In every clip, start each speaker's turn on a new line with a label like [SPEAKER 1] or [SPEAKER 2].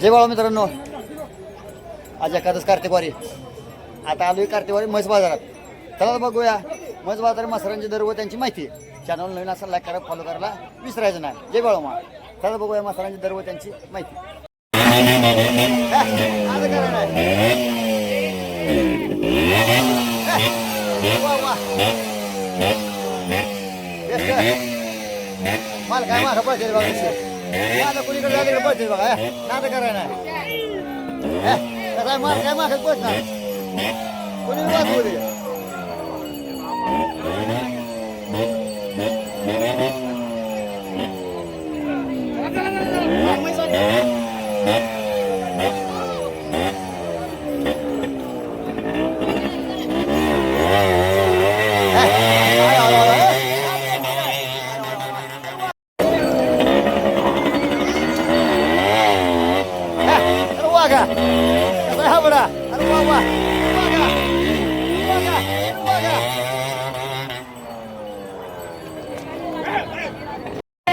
[SPEAKER 1] जय बाळा मित्रांनो. आज एखादंच कार्तिकवारी. आता आलोय कार्तिकवारी म्हैस बाजारात. चला बघूया. म्हैस बाजार मसरांची दर व त्यांची माहिती. चॅनल नवीन असा लाईक करा फॉलो करायला विसरायचं नाही. जय बाळा मा. चला बघूया मसरांची दर व त्यांची माहिती. माल काय मागं पळते बघा कशी. माझं कुणीकडे जाते पळते बघा हा. नाटक करायला हा, कसं आहे, माल काय मागं पळणार कुणी वाचवू दे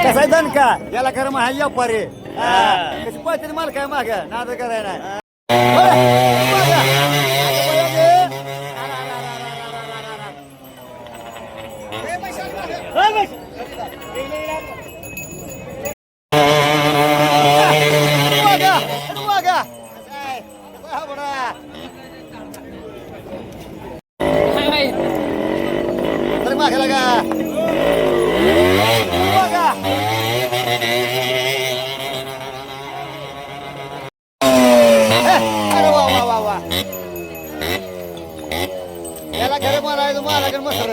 [SPEAKER 1] कसा आहे दण का याला खरं महा या पारे. कशी पळते माल काय माग? नाद कराय अरे वा वा वा वा. याला खरं मारायचं मारा मसर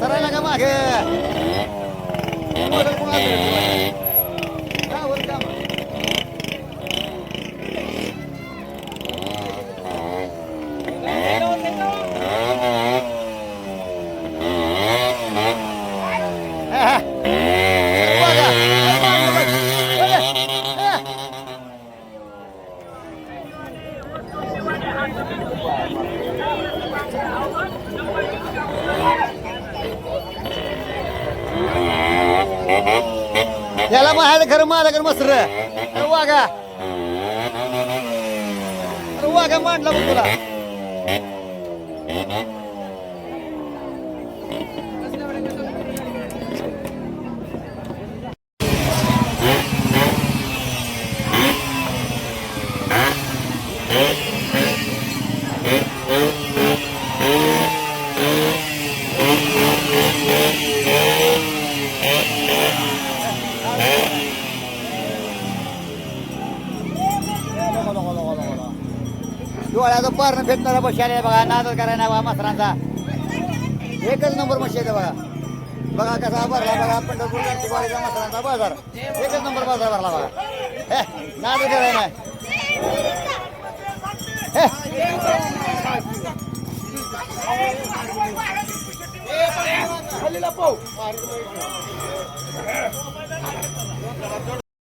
[SPEAKER 1] सरायला का मागे बरं, कोणाचं? का बरं, का बरं? हा, हा. बघा. बघा. हा. याला माहायला खरं मारा कर मस्त अरे वागा अरे वागा मांडला मग तुला. फेकणारा बशी आले बघा नादर करायला बघा मसरांचा एकच नंबर मशी आहे बघा. बघा कसा भरला बघा पंढरपूर गणपतीचा मास्तरांचा बाजार. एकच नंबर बाजार भरला बघा. हे नादर करायला नाही हे.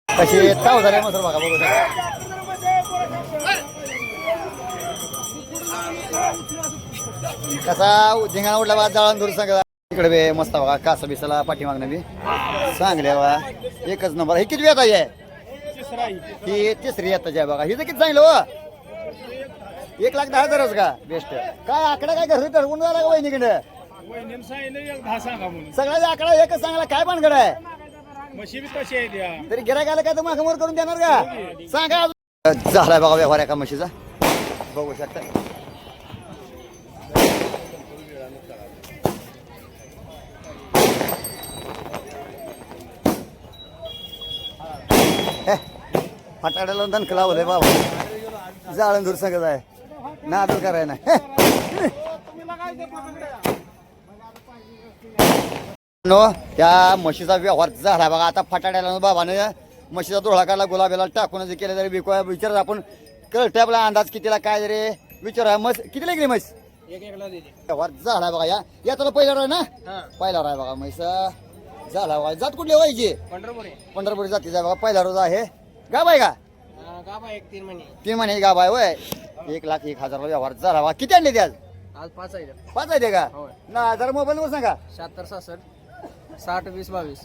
[SPEAKER 1] कशी ताव झाले मसर बघा बघू कसा धिंगाणा उडला बा जाळण धुर सगळा इकडे बे मस्त बघा कासा बिसाला पाठीमागणं बी. चांगले बा एकच नंबर. हे किती वेळ आहे? ही तिसरी येताची आहे बघा. हिचं किती चांगलं हो. एक लाख दहा हजारच का? बेस्ट. काय आकडा काय घरी ठरवून झाला का वहिनीकडे सगळ्याचा आकडा एकच चांगला काय भानगड आहे? तरी गिरायक काय तर मागमोर करून देणार का? सांगा झालाय बघा व्यवहार एका म्हशीचा. बघू शकता. फटाड्याला दणक लावलंय बाबा. जाळण दूर सगळं आहे नादर करायला. हे. नो त्या म्हशीचा व्यवहार झाला बघा. आता फटाड्याला बाबाने म्हशीचा काढला गुलाबीला टाकून जे केलं तरी बिकवा विचार आपण कळते आपला अंदाज कितीला काय रे? विचार मस कितीला गेली म्हैस? व्यवहार झाला बघा. या या तुला पहिला राय ना?
[SPEAKER 2] हा.
[SPEAKER 1] पहिला राय बघा म्हैस. झाला बघा. जात कुठली व्हायची
[SPEAKER 2] पंढरपूर.
[SPEAKER 1] पंढरपूर जातीचा बघा. पहिला रोज आहे. गा बाय का?
[SPEAKER 2] आहे गाबा एक तीन महिने.
[SPEAKER 1] तीन महिने गाव आहे वय एक लाख एक हजार व्यवहार झाला. वा किती आणले ते आज?
[SPEAKER 2] आज पाच आहे.
[SPEAKER 1] पाच आहे ते का?
[SPEAKER 2] होय.
[SPEAKER 1] ना जरा मोबाईल वर सांगा.
[SPEAKER 2] शहात्तर सहासष्ट साठ वीस बावीस.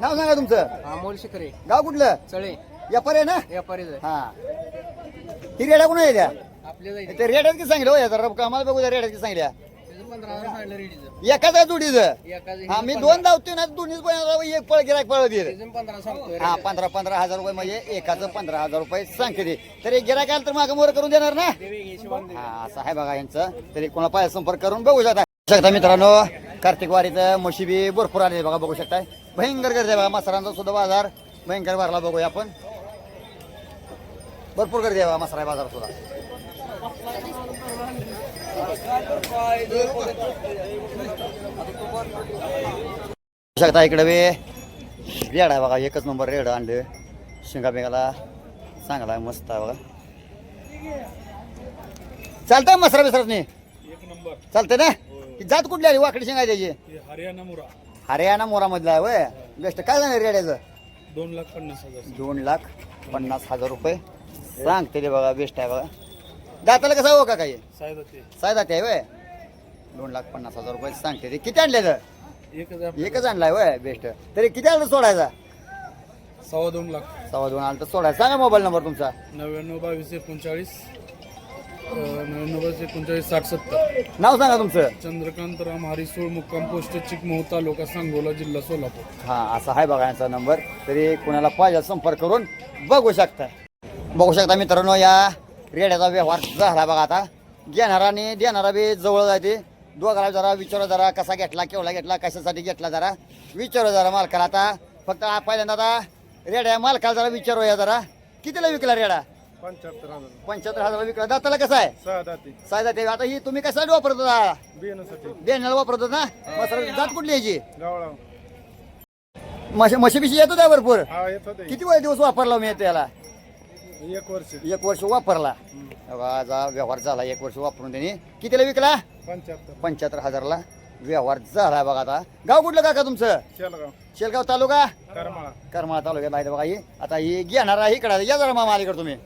[SPEAKER 1] नाव सांगा तुमचं.
[SPEAKER 2] अमोल शिखरे.
[SPEAKER 1] गाव कुठलं?
[SPEAKER 2] चळे.
[SPEAKER 1] व्यापार आहे ना?
[SPEAKER 2] व्यापारीच आहे.
[SPEAKER 1] हा. ही रेड्या कोण आहे त्या?
[SPEAKER 2] आपले
[SPEAKER 1] ते रेड्यात की सांगितलं हो या जरा आम्हाला बघू द्या रेड्यात की सांगितल्या. एकाच आहे जोडीचं? हा मी दोन धावतोय ना दोन्हीच पण एक पळ गिराक पळ दे हा पंधरा पंधरा हजार रुपये म्हणजे एकाचं पंधरा हजार रुपये सांगते ते. तर एक गिराक आलं तर मागं मोर करून देणार ना? हा असं आहे बघा यांचं. तरी कोणा पाय संपर्क करून बघू शकता. शकता मित्रांनो कार्तिक वारीचं म्हशी बी भरपूर आले बघा बघू शकताय. भयंकर गर्दी आहे बघा मसरांचा सुद्धा बाजार. भयंकर भरला बघूया आपण. भरपूर गर्दी आहे बघा मसरा बाजार सुद्धा. शकता इकडे बी. रेड आहे बघा एकच नंबर रेड आणले. शिंगा बिंगाला चांगला मस्त आहे बघा. चालतंय मसरा
[SPEAKER 2] एक नंबर
[SPEAKER 1] चालतंय ना? जात कुठली आली वाकडी शेंगा त्याची?
[SPEAKER 2] हरियाणा मुरा.
[SPEAKER 1] हरियाणा मोरामधला आहे वय बेस्ट. काय झालं रेड्याचं?
[SPEAKER 2] दोन लाख पन्नास हजार.
[SPEAKER 1] दोन लाख पन्नास हजार रुपये. सांगते ते बघा बेस्ट आहे बघा. दाताला कसं हो का काही साय दाते आहे वय? दोन लाख पन्नास हजार रुपये सांगते. ते किती आणले तर? एकच आणलाय वय बेस्ट तरी किती आलं सोडायचा?
[SPEAKER 2] सव्वा दोन लाख.
[SPEAKER 1] सव्वा दोन आलं तर सोडायचा. सांगा मोबाईल नंबर तुमचा.
[SPEAKER 2] नव्याण्णव बावीस एकोणचाळीस नव्याण्णव बावीस एकोणचाळीस साठ सत्तर.
[SPEAKER 1] नाव सांगा तुमचं.
[SPEAKER 2] चंद्रकांत राम हरिसोळ मुक्काम पोस्ट चिकमोह तालुका सांगोला जिल्हा सोलापूर.
[SPEAKER 1] हा असा आहे बघा यांचा नंबर. तरी कोणाला पाहिजे संपर्क करून बघू शकता. बघू शकता मित्रांनो या रेड्याचा व्यवहार झाला बघा आता. घेणारा आणि देणारा बी जवळ जाते दोघाला जरा विचारा जरा कसा घेतला केवढा घेतला कशासाठी घेतला जरा. विचारू जरा मालकाला आता. फक्त पहिल्यांदा आता रेड्या मालकाला जरा विचारूया जरा. कितीला विकला रेडा?
[SPEAKER 2] पंच्याहत्तर हजार.
[SPEAKER 1] पंच्याहत्तर हजार विकला. दाताला कसा आहे?
[SPEAKER 2] सहा दाती.
[SPEAKER 1] सायदा ते आता ही तुम्ही कशासाठी वापरत होता
[SPEAKER 2] बियाण्यासाठी
[SPEAKER 1] वापरत होता ना जात कुठली याची?
[SPEAKER 2] गावळा.
[SPEAKER 1] म्हशी म्हशी बिशी येतो त्या भरपूर.
[SPEAKER 2] हा येत होते
[SPEAKER 1] किती वेळ दिवस वापरला मी त्याला
[SPEAKER 2] एक वर्ष.
[SPEAKER 1] एक वर्ष वापरला. आज हा व्यवहार झाला एक वर्ष वापरून त्यांनी. कितीला विकला?
[SPEAKER 2] पंच्याहत्तर.
[SPEAKER 1] पंच्याहत्तर हजारला. व्यवहार झाला बघा आता. गाव कुठलं काका तुमचं?
[SPEAKER 2] शेलगाव.
[SPEAKER 1] शेलगाव तालुका?
[SPEAKER 2] करमाळा.
[SPEAKER 1] करमाळा तालुक्यात आहे बघा ही आता ही घेणार आहे इकडे. या जरा मामा अलीकडे तुम्ही.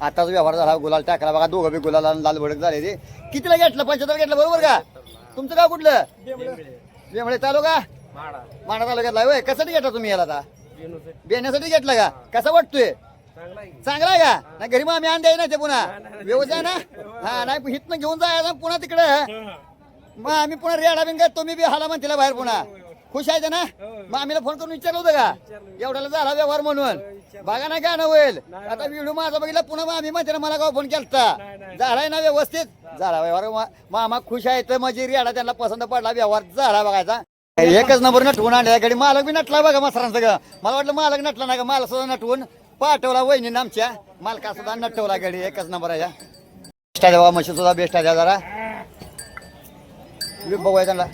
[SPEAKER 1] आताच व्यवहार झाला गुलाल टाकला बघा दोघं बी गुलाल आणि लाल भडक झाले ते. कितीला घेतलं? पंच्याहत्तर घेतलं बरोबर का? तुमचं गाव कुठलं? बेमळे तालुका? माणा तालुक्यातला होय. कशासाठी घेतला तुम्ही याला आता? बेण्यासाठी घेतला का? कसा वाटतोय? चांगला आहे. का? नाही घरी मग आम्ही आणताय ना ते पुन्हा. व्यवसाय ना? हा नाही हितनं घेऊन जायचं पुन्हा तिकडे. मग आम्ही पुन्हा रेडा बिन तुम्ही बी हाला म्हणतील बाहेर पुन्हा. खुश आहे ना? मग आम्ही फोन करून विचारलं होतं का? एवढ्याला झाला व्यवहार म्हणून. बघा ना काय ना होईल आता व्हिडिओ माझा बघितला पुन्हा मग आम्ही म्हणते मला का फोन केलता. झालाय ना व्यवस्थित? झाला व्यवहार. मामा खुश आहे तर माझी रेडा त्यांना पसंत पडला व्यवहार झाला बघायचा. एकच नंबर नटवून आणल्या गाडी मालक बी नटला बघा मसरांचं सगळं मला वाटलं मालक नटला नाही का मालक सुद्धा नटवून पाठवला वहिनी आमच्या. मालका सुद्धा नटवला गाडी एकच नंबर आहे बेस्ट आहे बघा म्हशी सुद्धा बेस्ट आहे जरा. बघूया त्यांना.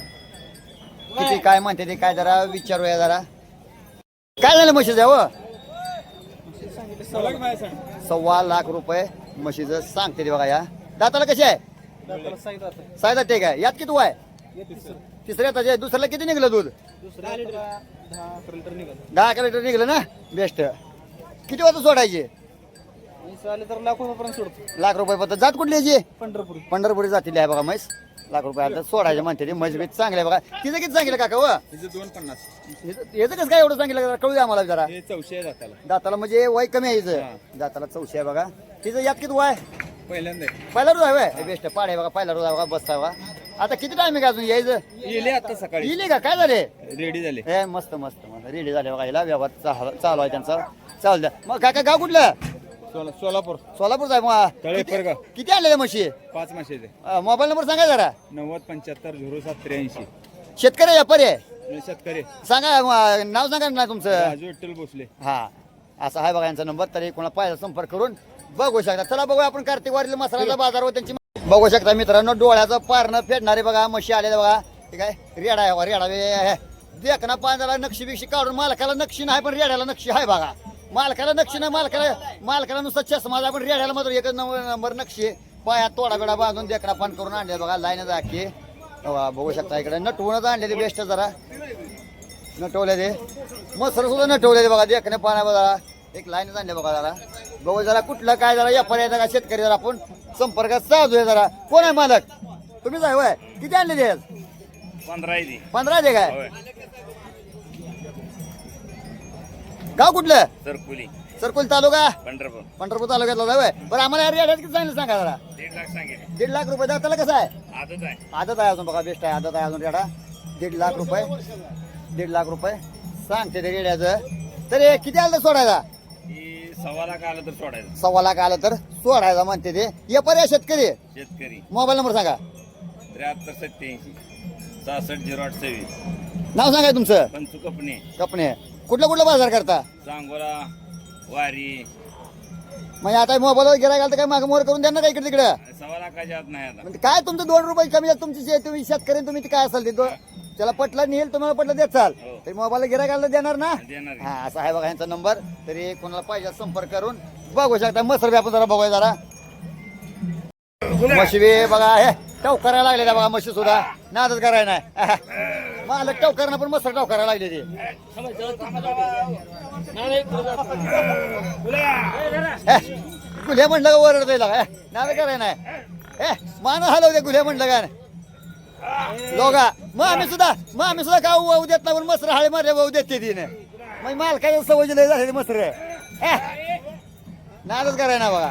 [SPEAKER 1] किती काय म्हणते ते काय जरा विचारूया जरा. काय झालं म्हशीचं हो? सव्वा लाख रुपये म्हशीचं सांगते ते बघा या. दाताला कशी आहे? सायदा ते काय यात किती आहे. तिसऱ्या ताजे दुसऱ्याला किती निघलं दूध? दहा अकरा लिटर निघलं. ना? बेस्ट. किती वाजता सोडायचे?
[SPEAKER 2] तर लाख रुपयापर्यंत सोडतो.
[SPEAKER 1] लाख रुपये पत्र जात कुठली याची?
[SPEAKER 2] पंढरपूर.
[SPEAKER 1] पंढरपुरी जातील आहे बघा म्हैस. लाख रुपये आता सोडायचे म्हणते ते. म्हैस बीस चांगले आहे बघा. तिचं किती सांगितलं काका व
[SPEAKER 2] तिचे दोन पन्नास.
[SPEAKER 1] याचं कसं काय एवढं सांगितलं जरा? कळू द्या आम्हाला जरा.
[SPEAKER 2] हे चौशे जाताला
[SPEAKER 1] दाताला. म्हणजे वय कमी आहे हिचं. दाताला चौशी आहे बघा. तिचं यात किती वय?
[SPEAKER 2] पहिल्यांदा
[SPEAKER 1] पहिला रोज आहे बेस्ट पाड आहे बघा. पहिला रोज आहे बघा. बसता बघा. आता किती का अजून यायचं?
[SPEAKER 2] येले आता सकाळी.
[SPEAKER 1] येईल का? काय झाले?
[SPEAKER 2] रेडी झाले.
[SPEAKER 1] हे मस्त मस्त मस्त. रेडी झाले बघा हिला व्यवहार चाल- चालू आहे त्यांचा. चालू द्या. मग काका गाव कुठलं?
[SPEAKER 2] सोला सोलापूर.
[SPEAKER 1] सोलापूर आहे मग. किती- आणले म्हशी?
[SPEAKER 2] पाच माशेचे
[SPEAKER 1] मोबाईल नंबर सांगा जरा.
[SPEAKER 2] नव्वद पंच्याहत्तर झिरो सात त्र्याऐंशी.
[SPEAKER 1] शेतकरी व्यापारी आहे?
[SPEAKER 2] शेतकरी
[SPEAKER 1] सांगा नाव सांगा ना तुमचं.
[SPEAKER 2] राजू विठ्ठल भोसले.
[SPEAKER 1] हा. असा आहे बघा यांचा नंबर तरी कोणा पाहिजे संपर्क करून बघू शकता. चला बघूया आपण कार्तिक वारीला मसाल्याचा बाजारवर त्यांची बघू शकता मित्रांनो डोळ्याचं पारणं फेडणारे बघा म्हशी आलेले बघा. ठीक आहे? रेडा आहे रेडा देख देखना पांजाला नक्षी बिक्षी काढून मालकाला नक्षी नाही पण रेड्याला नक्षी आहे बघा. मालकाला नक्षी नाही मालकाला मालकाला नुसतं चष्मा पण रेड्याला मात्र एक नंबर नंबर नक्षी आहे. पायात तोडा बिडा बांधून देखना पान करून आणले बघा लाईन दाखी बघू शकता इकडे. नटवूनच आणलेली बेस्ट जरा. नटवले ते मसर सुद्धा नटवले ते बघा देखणे पाण्या बघा एक लाईन आणले बघा जरा. बघू जरा कुठलं काय जरा या पर्याय का शेतकरी जरा आपण? संपर्कात साधू आहे जरा. कोण आहे मालक? तुम्हीच आहे होय. किती आणले ते?
[SPEAKER 3] पंधरा आहे ती.
[SPEAKER 1] पंधरा आहे काय?
[SPEAKER 3] होय.
[SPEAKER 1] गाव कुठलं?
[SPEAKER 3] सरकुली.
[SPEAKER 1] सरकुल तालुका?
[SPEAKER 3] पंढरपूर.
[SPEAKER 1] पंढरपूर तालुक्यातला जाऊ बरं आम्हाला रेट किती सांगितलं सांगा जरा.
[SPEAKER 3] दीड लाख सांगितले.
[SPEAKER 1] दीड लाख रुपये दाताला कसं आहे?
[SPEAKER 3] आदत आहे.
[SPEAKER 1] आदत आहे अजून बघा बेस्ट आहे आदत आहे अजून रेडा. दीड लाख रुपये. दीड लाख रुपये. सांगते ते रेड्याचं. तरी किती आलं सोडायचा
[SPEAKER 3] सव्वा लाख आलं तर सोडायचं.
[SPEAKER 1] सव्वा लाख आलं तर सोडायचा म्हणते ते. ये पर्याय शेतकरी
[SPEAKER 3] शेतकरी.
[SPEAKER 1] मोबाईल नंबर सांगा.
[SPEAKER 3] त्र्याहत्तर सत्याऐंशी सहासष्ट झिरो आठ सव्वीस.
[SPEAKER 1] नाव सांगा तुमचं.
[SPEAKER 3] पंचू कपणे.
[SPEAKER 1] कपणे. कुठलं कुठलं बाजार करता?
[SPEAKER 3] सांगोला वारी.
[SPEAKER 1] म्हणजे आता मोबाईलवर गिराय घालता काय मागं मोर करून द्या ना का इकडे तिकडे?
[SPEAKER 3] सव्वा लाखाच्या आत नाही आता.
[SPEAKER 1] म्हणजे काय तुमचं दोन रुपये कमी आहे? तुमची तुम्ही शेतकरी तुम्ही ते काय असेल ते दो- त्याला पटलं नेल तुम्हाला पटलं देत चाल.
[SPEAKER 3] हो.
[SPEAKER 1] तरी मोबाईल गिराय घालता देणार ना?
[SPEAKER 3] देणार.
[SPEAKER 1] हा असा आहे बघा यांचा नंबर. तरी कोणाला पाहिजे संपर्क करून बघू शकता. मसर बी आपण जरा बघूया जरा. म्हशी बी बघा हे टव करायला लागलेल्या बघा म्हशी सुद्धा. नादच करायला नाही. मालक टव करणं पण टव करायला लागले ते. हे, गुन्हे म्हणलं का वरड द्यायला काय नाद करायला नाही. मान हलवते गुन्हे म्हणलं का? लोगा मग आम्ही सुद्धा मग आम्ही सुद्धा का वाहू देत नाही पण मसर हाळे मारे वाहू देते तिने. मग मालकाच्या सवय लय झाले मसर. नादच करायला ना बघा.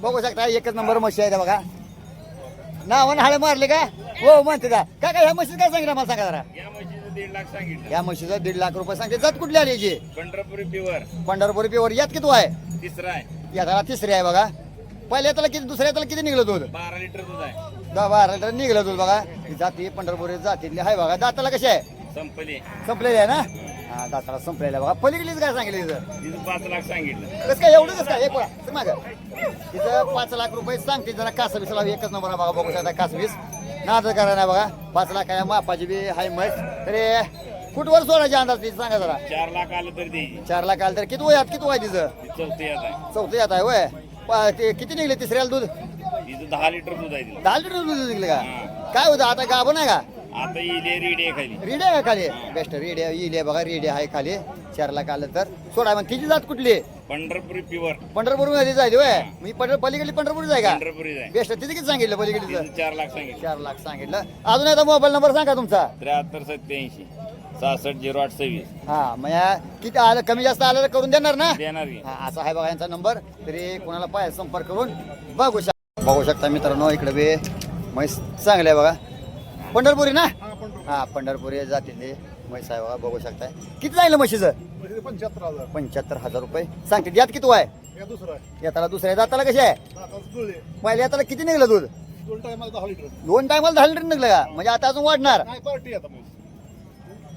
[SPEAKER 1] बघू शकता एकच नंबर म्हशी आहे बघा. नावानं हाळे मारले का? हो म्हणते का? काय काय ह्या म्हशीचं काय सांगितलं मला सांगा जरा.
[SPEAKER 3] या म्हशीचं दीड लाख सांगितलं.
[SPEAKER 1] या म्हशीचं दीड लाख रुपये सांगते जात कुठली आली याची?
[SPEAKER 3] पंढरपुरी प्युअर
[SPEAKER 1] पंढरपूर पेवर यात किती आहे?
[SPEAKER 3] तिसरा आहे.
[SPEAKER 1] याला तिसरी आहे बघा. पहिल्या त्याला किती दुसऱ्या त्याला किती निघलं दूध?
[SPEAKER 3] बारा लिटर दूध आहे.
[SPEAKER 1] दहा बारा लिटर निघलं दूध बघा. ही जाती पंढरपूर जातीतली आहे बघा. दाताला कशी आहे?
[SPEAKER 3] संपली.
[SPEAKER 1] संपलेली आहे ना? हा दाताला संपलेली बघा. पलीकडलीच काय सांगितलं तिथं
[SPEAKER 3] तिथं पाच लाख सांगितलं.
[SPEAKER 1] कसं काय? एवढं कसं काय? एक माग. तिथं पाच लाख रुपये सांगते. जरा कास वीस लाख एकच नंबर आहे बघा. बघू शकता कास वीस नाद करा नाही बघा. पाच लाख आहे मापाची बी हाय मस्त. तरी कुठवर सोडायची अंदाज तिथे सांगा जरा.
[SPEAKER 3] चार लाख आलं तर
[SPEAKER 1] चार लाख आलं तर किती वयात किती वय तिचं?
[SPEAKER 3] चौथी येत आहे
[SPEAKER 1] चौथं येत आहे वय किती निघले? तिसऱ्याला दूध?
[SPEAKER 3] तिथं दहा लिटर दूध आहे तिला
[SPEAKER 1] दहा लिटर दूध निघले का? काय होतं आता गाभं नाही का?
[SPEAKER 3] आता इले रेडी आहे खाली.
[SPEAKER 1] रेडी आहे का खाली? बेस्ट रेडी आहे इले बघा रेडी आहे खाली. चार लाख आलं तर. सोडा मग तिची जात कुठली?
[SPEAKER 3] पंढरपुरी प्युअर
[SPEAKER 1] पंढरपूरमध्ये जायची वय मी पंढर पलीकडली पंढरपूर जाय का?
[SPEAKER 3] पंढरपुरी आहे.
[SPEAKER 1] बेस्ट तिथे किती सांगितलं पलीकडलीचं
[SPEAKER 3] तिथं चार लाख सांगितलं.
[SPEAKER 1] चार लाख सांगितलं. अजून एकदा मोबाईल नंबर सांगा तुमचा.
[SPEAKER 3] त्र्याहत्तर सत्याऐंशी सहासष्ट झिरो आठ सव्वीस.
[SPEAKER 1] हा मग या किती आलं कमी जास्त आलं तर करून देणार ना?
[SPEAKER 3] देणार की.
[SPEAKER 1] हा असा आहे बघा यांचा नंबर. तरी कोणाला पाहिजे संपर्क करून बघू शकता. बघू शकता मित्रांनो इकडे बी म्हैस चांगले आहे बघा. पंढरपुरी ना? हा पंढरपुरी. जातील ते म्हैस आहे बघा बघू शकताय. किती जाईल म्हशीचं?
[SPEAKER 4] पंच्याहत्तर हजार.
[SPEAKER 1] पंच्याहत्तर हजार रुपये. सांगते यात किती आहे? याताला दुसऱ्या दाताला कशी आहे? पहिल्या याताला किती निघलं दूध?
[SPEAKER 4] दोन टायमाला दहा लिटर.
[SPEAKER 1] दोन टायमाला दहा लिटर निघलं का? म्हणजे आता अजून वाढणार.
[SPEAKER 4] पार्टी आता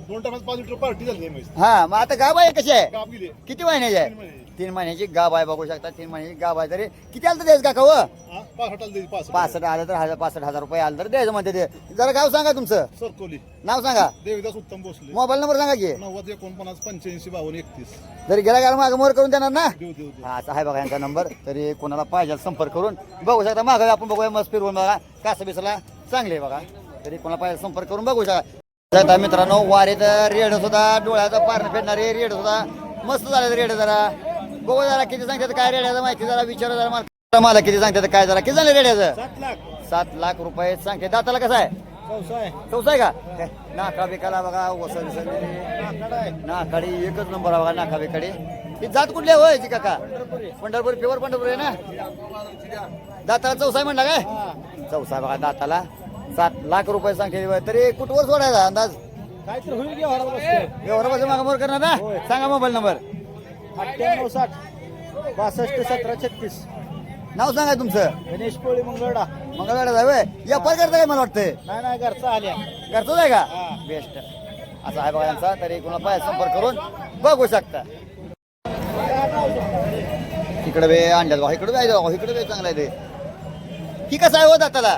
[SPEAKER 4] दोन टायमाला पाच लिटर पार्टी झाली
[SPEAKER 1] हा मग आता गाव आहे कशी आहे? किती महिन्याची आहे? तीन महिन्याची गाव आहे बघू शकता तीन महिन्याची गाव आहे तरी. किती आलं तर द्यायचं का हो?
[SPEAKER 4] हा
[SPEAKER 1] पासष्ट आलं तर हजार पासष्ट हजार रुपये आलं तर द्यायचं म्हणते ते. जरा गाव सांगा तुमचं.
[SPEAKER 4] सरकोली
[SPEAKER 1] नाव सांगा.
[SPEAKER 4] देवीदास उत्तम भोसले.
[SPEAKER 1] मोबाईल नंबर सांगा की.
[SPEAKER 4] नव्वद एकोणपन्नास पंच्याऐंशी बावन्न एकतीस.
[SPEAKER 1] जरी गेला गाला मागं मोर करून देणार ना?
[SPEAKER 4] देऊ देऊ देऊ.
[SPEAKER 1] हा असा आहे बघा यांचा नंबर. तरी कोणाला पाहिजे संपर्क करून बघू शकता. मागं आपण बघूया मस्त फिरवून बघा. कास बिसला चांगले आहे बघा. तरी कोणाला पाहिजे संपर्क करून बघू शकता. मित्रांनो वारीत रेड सुद्धा डोळ्याचा पारण फेडणारे रेड सुद्धा. मस्त झाले रेड जरा. बघू जरा किती सांगतात काय रेड्याचं माहिती जरा विचार जरा मला. मला किती सांगतात काय जरा किती झाले रेड्याचं
[SPEAKER 4] सात लाख.
[SPEAKER 1] सात लाख रुपये सांगते. दाताला कसं आहे?
[SPEAKER 4] व्यवसाय
[SPEAKER 1] चौसा आहे का? नाका बिकाला बघा विसरलेली नाकाडी एकच नंबर आहे बघा नाका बिकाडी. ही जात कुठली आहे होय काका? पंढरपूर. प्युअर पंढरपूर आहे ना? दाताला चौसा आहे म्हणला काय? चौसा बघा दाताला. सात लाख रुपये सांगते. तरी कुठवर सोडायचा अंदाज?
[SPEAKER 4] काय तर होईल घ्या हरा बसते
[SPEAKER 1] व्यवहार मागा मोर करणार ना? सांगा मोबाईल नंबर.
[SPEAKER 4] अठ्ठ्याण्णव साठ बासष्ट सतरा छत्तीस.
[SPEAKER 1] नाव सांगा तुमचं.
[SPEAKER 4] गणेश कोळी मंगळडा
[SPEAKER 1] आहे. होय व्यापार करता काय मला वाटतंय?
[SPEAKER 4] नाही नाही घरचा आल्या.
[SPEAKER 1] घरचंच आहे का? बेस्ट. असा आहे बघा यांचा. तरी कोणा पाय संपर्क करून बघू शकता. इकडे बे अंड्यात बघा इकडे आहे बघा इकडे बी चांगला आहे ते. ही कसं आहे हो दाताला?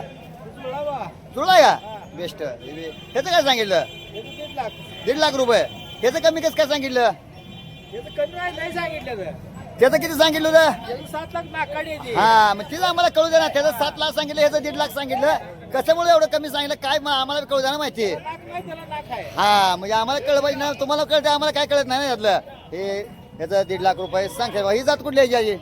[SPEAKER 1] जुळला आहे का बेस्ट. ह्याचं काय सांगितलं?
[SPEAKER 4] दीड लाख.
[SPEAKER 1] दीड लाख रुपये. ह्याचं कमी कसं काय सांगितलं?
[SPEAKER 4] याचं कमी आहे, नाही सांगितलं
[SPEAKER 1] त्याचं किती सांगितलं होतं?
[SPEAKER 4] सात लाख नाकाडी येते
[SPEAKER 1] हा मग तिथं आम्हाला कळू ना त्याचं सात लाख सांगितलं ह्याचं दीड लाख सांगितलं. कशामुळे एवढं कमी सांगितलं? काय मग आम्हाला कळू द्या ना माहिती.
[SPEAKER 4] लाख नाही त्याला लाख आहे.
[SPEAKER 1] हा म्हणजे आम्हाला कळलं पाहिजे ना तुम्हाला कळतं आम्हाला काय कळत नाही ना यातलं. हे ह्याचं दीड लाख रुपये सांगते बघा ही जात कुठली आहे याची?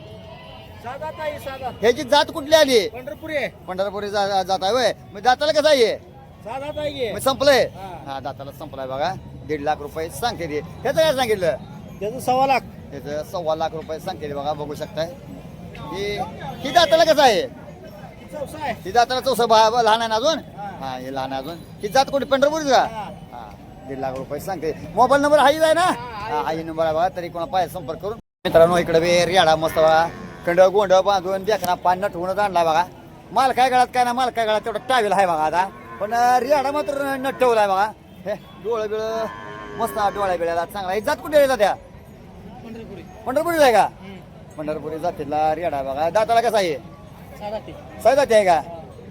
[SPEAKER 2] साधा ताई साधा
[SPEAKER 1] ह्याची जात कुठली आली?
[SPEAKER 2] पंढरपूर आहे.
[SPEAKER 1] पंढरपुरी जा- जात आहे होय. मग दाताला कसं आहे?
[SPEAKER 2] साधा ताई
[SPEAKER 1] मग संपलंय?
[SPEAKER 2] हा.
[SPEAKER 1] हा दाताला संपलाय बघा. दीड लाख रुपये सांगते ते. ह्याचं काय सांगितलं?
[SPEAKER 2] त्याचं सव्वा लाख.
[SPEAKER 1] त्याचं सव्वा लाख रुपये सांगते बघा बघू शकताय. ही ही दाताला कसं आहे?
[SPEAKER 2] आहे
[SPEAKER 1] ही दाताला चौसा बा लहान आहे ना अजून? हा हे लहान आहे अजून. ही जात कुठे? पंढरपूरच का?
[SPEAKER 2] हा.
[SPEAKER 1] हा दीड लाख रुपये सांगते मोबाईल नंबर हाही आहे ना? हा हाही नंबर आहे बघा तरी कोणा पाहिजे संपर्क करून. मित्रांनो इकडे बे रेडा मस्त बघा. खंड गोंड बांधून देखना पान नटवूनच आणला बघा. माल काय गळात काय ना माल काय गळात तेवढा टावेल आहे बघा आता. पण रेडा मात्र नटवलाय बघा. हे डोळं बिळ मस्त आहे डोळ्या बिळ्याला चांगला ही जात कुठे येतात त्या
[SPEAKER 2] पंढरपुरी
[SPEAKER 1] पंढरपुरी आहे का? पंढरपुरी जातीला रेडा बघा. दाताला कसा आहे? साई जाते. आहे का?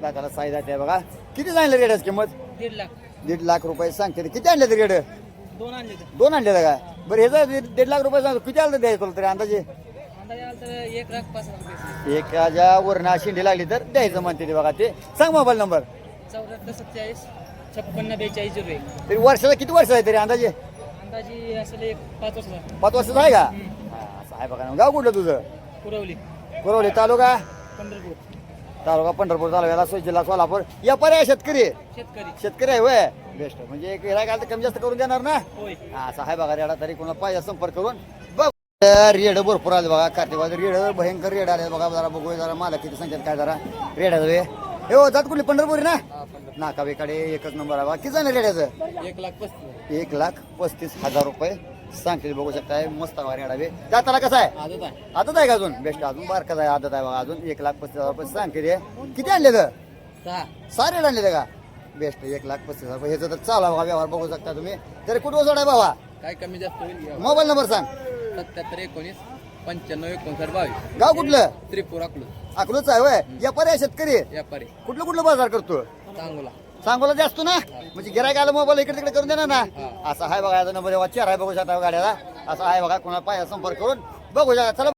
[SPEAKER 1] दाताला साई जाते आहे बघा. किती सांगितलं रेड्याची किंमत?
[SPEAKER 2] दीड लाख.
[SPEAKER 1] दीड लाख रुपये सांगते. किती आणले रेड?
[SPEAKER 2] दोन आणले
[SPEAKER 1] दोन आणले का? बरं ह्याचं दीड दीड लाख रुपये सांगतो किती आलं द्यायचं तुला तरी अंदाजे?
[SPEAKER 2] एक लाख पाच लाख
[SPEAKER 1] एखाद्या वरना शिंडी लागली तर द्यायचं म्हणते ते बघा ते. सांग मोबाईल नंबर.
[SPEAKER 2] चौऱ्याहत्तर सत्तेचाळीस छप्पन्न बेचाळीस झिरो एक.
[SPEAKER 1] तरी वर्षाला किती वर्ष आहे तरी अंदाजे?
[SPEAKER 2] अंदाजे असेल एक पाच वर्ष
[SPEAKER 1] पाच वर्षाचं आहे का? आहे बघा ना. गाव कुठलं तुझं?
[SPEAKER 2] पुरवली
[SPEAKER 1] कुरवली तालुका?
[SPEAKER 2] पंढरपूर.
[SPEAKER 1] तालुका पंढरपूर तालुक्याला सो- जिल्हा सोलापूर. या पर्याय शेतकरी आहे.
[SPEAKER 2] शेतकरी.
[SPEAKER 1] शेतकरी आहे वय. बेस्ट. म्हणजे आलं तर कमी जास्त करून देणार ना?
[SPEAKER 2] होय.
[SPEAKER 1] हा, असं आहे बघा रेडा तरी कोणाला पाहिजे संपर्क करून. बघ रेड भरपूर आले बघा कार्तिक रेड भयंकर रेड आले बघा जरा बघू जरा मला किती संख्यात काय जरा रेड्याचं वे हे हो जात कुठली? पंढरपुरी ना? नाकावेकडे एकच नंबर आहे बघा. किती झालं रेड्याचं?
[SPEAKER 2] एक लाख पस्तीस.
[SPEAKER 1] एक लाख पस्तीस हजार रुपये. सांगते बघू शकताय मस्त बघा रेडा वे दाताला कसं आहे?
[SPEAKER 2] आदत आहे.
[SPEAKER 1] आहे का अजून? बेस्ट अजून. बारकाच आहे आदत आहे बघा. अजून एक लाख पस्तीस हजार रुपये सांगते रे किती आणले तर? रेड आणले का? बेस्ट एक लाख पस्तीस हजार रुपये. ह्याचं तर चालू आहे बघा व्यवहार बघू शकता तुम्ही. तरी कुठं सोडाय बाबा
[SPEAKER 2] काय कमी जास्त होईल?
[SPEAKER 1] मोबाईल नंबर सांग.
[SPEAKER 2] सत्याहत्तर एकोणीस पंच्याण्णव एकोणसाठ बावीस.
[SPEAKER 1] गाव कुठलं?
[SPEAKER 2] त्रिपुरा अकलूज.
[SPEAKER 1] अकलूच आहे वय या पर्याय शेतकरी?
[SPEAKER 2] व्यापारी.
[SPEAKER 1] कुठलं कुठलं बाजार करतो
[SPEAKER 2] सांगोला
[SPEAKER 1] सांगोला जे असतो ना? म्हणजे गिरायक आलं मोबाईल इकडे तिकडे करून देणार ना? असं आहे बघा याचा नंबर आहे, आहे बघू शकता गाड्याला. असं आहे बघा कोणाला पाहिजे संपर्क करून. बघू शकता चला.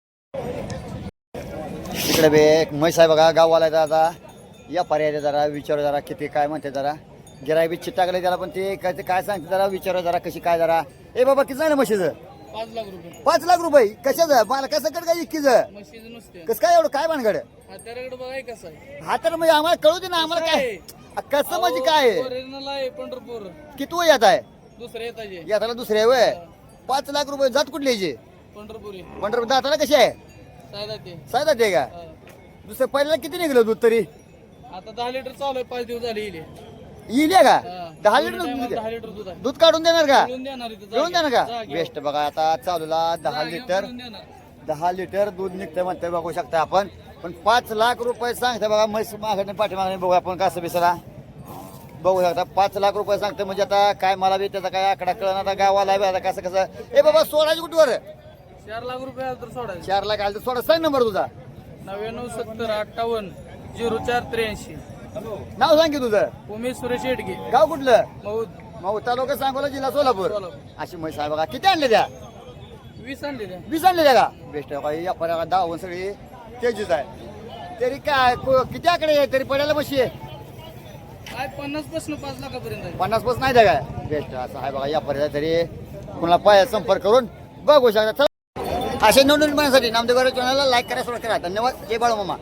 [SPEAKER 1] इकडे बे एक म्हैस आहे बघा गाववाला जा या पर्याय जरा विचारू जरा किती काय म्हणते जरा. गिराय बी चिट्टाकडे त्याला पण ते काय ते काय सांगते जरा विचारू जरा कशी काय जरा. ए बाबा किती झालं म्हशीचं?
[SPEAKER 2] पाच लाख रुपये
[SPEAKER 1] पाच लाख रुपये? कशाचं? मला कसं कड काय इक्कीचं
[SPEAKER 2] मशीद नुसते.
[SPEAKER 1] कसं काय एवढं? काय भानगड?
[SPEAKER 2] बघाय कसं आहे.
[SPEAKER 1] हा तर म्हणजे आम्हाला कळू दे ना आम्हाला काय? कसं म्हणजे काय? आहे?
[SPEAKER 2] ओरिजिनल आहे पंढरपूर.
[SPEAKER 1] किती वय येत आहे?
[SPEAKER 2] दुसरे
[SPEAKER 1] यात्रा दुसरे वय? पाच लाख रुपये जात कुठली याची?
[SPEAKER 2] पंढरपुरी
[SPEAKER 1] पंढरपूर दाताला कशी आहे?
[SPEAKER 2] सायदा ते.
[SPEAKER 1] ते का?
[SPEAKER 2] हा.
[SPEAKER 1] दुसरं पहिल्याला किती निघलं दूध तरी?
[SPEAKER 2] आता दहा लिटर चालू आहे पाच दिवस झाले इले.
[SPEAKER 1] येईल का. दहा लिटर दूध
[SPEAKER 2] लिटर दूध आहे.
[SPEAKER 1] दूध काढून देणार का?
[SPEAKER 2] मिळून देणार इथं
[SPEAKER 1] घेऊन देणार का?
[SPEAKER 2] जागेवर.
[SPEAKER 1] बेस्ट बघा आता चालूला दहा
[SPEAKER 2] जागेवर
[SPEAKER 1] लिटर
[SPEAKER 2] देणार.
[SPEAKER 1] दहा लिटर दूध निघतंय म्हणते बघू शकता आपण. पण पाच लाख रुपये सांगते बघा म्हैस मागणे पाठीमागणे बघू आपण कसं बिसरा बघू शकता पाच लाख रुपये सांगते म्हणजे आता काय मला बी त्याचा काय आकडा कळणार आता गावाला बी आता कसं कसं ए बाबा सोळाची कुठवर?
[SPEAKER 2] चार लाख रुपये आलं तर सोडायचं.
[SPEAKER 1] चार लाख आलं तर सोळा सांग नंबर तुझा.
[SPEAKER 2] नव्याण्णव सत्तर अठ्ठावन्न झिरो चार त्र्याऐंशी.
[SPEAKER 1] नाव सांग की तुझं?
[SPEAKER 2] उमेश सुरेश शेटगे
[SPEAKER 1] गाव कुठलं?
[SPEAKER 2] मौद
[SPEAKER 1] मग तालुका सांगोला जिल्हा सोलापूर.
[SPEAKER 2] सोलापूर.
[SPEAKER 1] अशी म्हैस आहे बघा. किती आणले त्या?
[SPEAKER 2] वीस आणले त्या.
[SPEAKER 1] वीस आणले त्या का? बेस्ट आहे. पर्याला दहा सगळी तेजीच आहे. तरी काय को- किती आकडे आहे? तरी पडायला म्हशी आहे.
[SPEAKER 2] काय पन्नासपासून पाच लाखापर्यंत आहे.
[SPEAKER 1] पन्नासपासून नाही त्या काय? बेस्ट असं आहे बघा. या पर्याय तरी कुणाला संपर्क करून बघू शकता. चला. असे नोंदणी पाहण्यासाठी नामदेव चॅनलला लाईक करा सुरू करा. धन्यवाद. जय बाळू मामा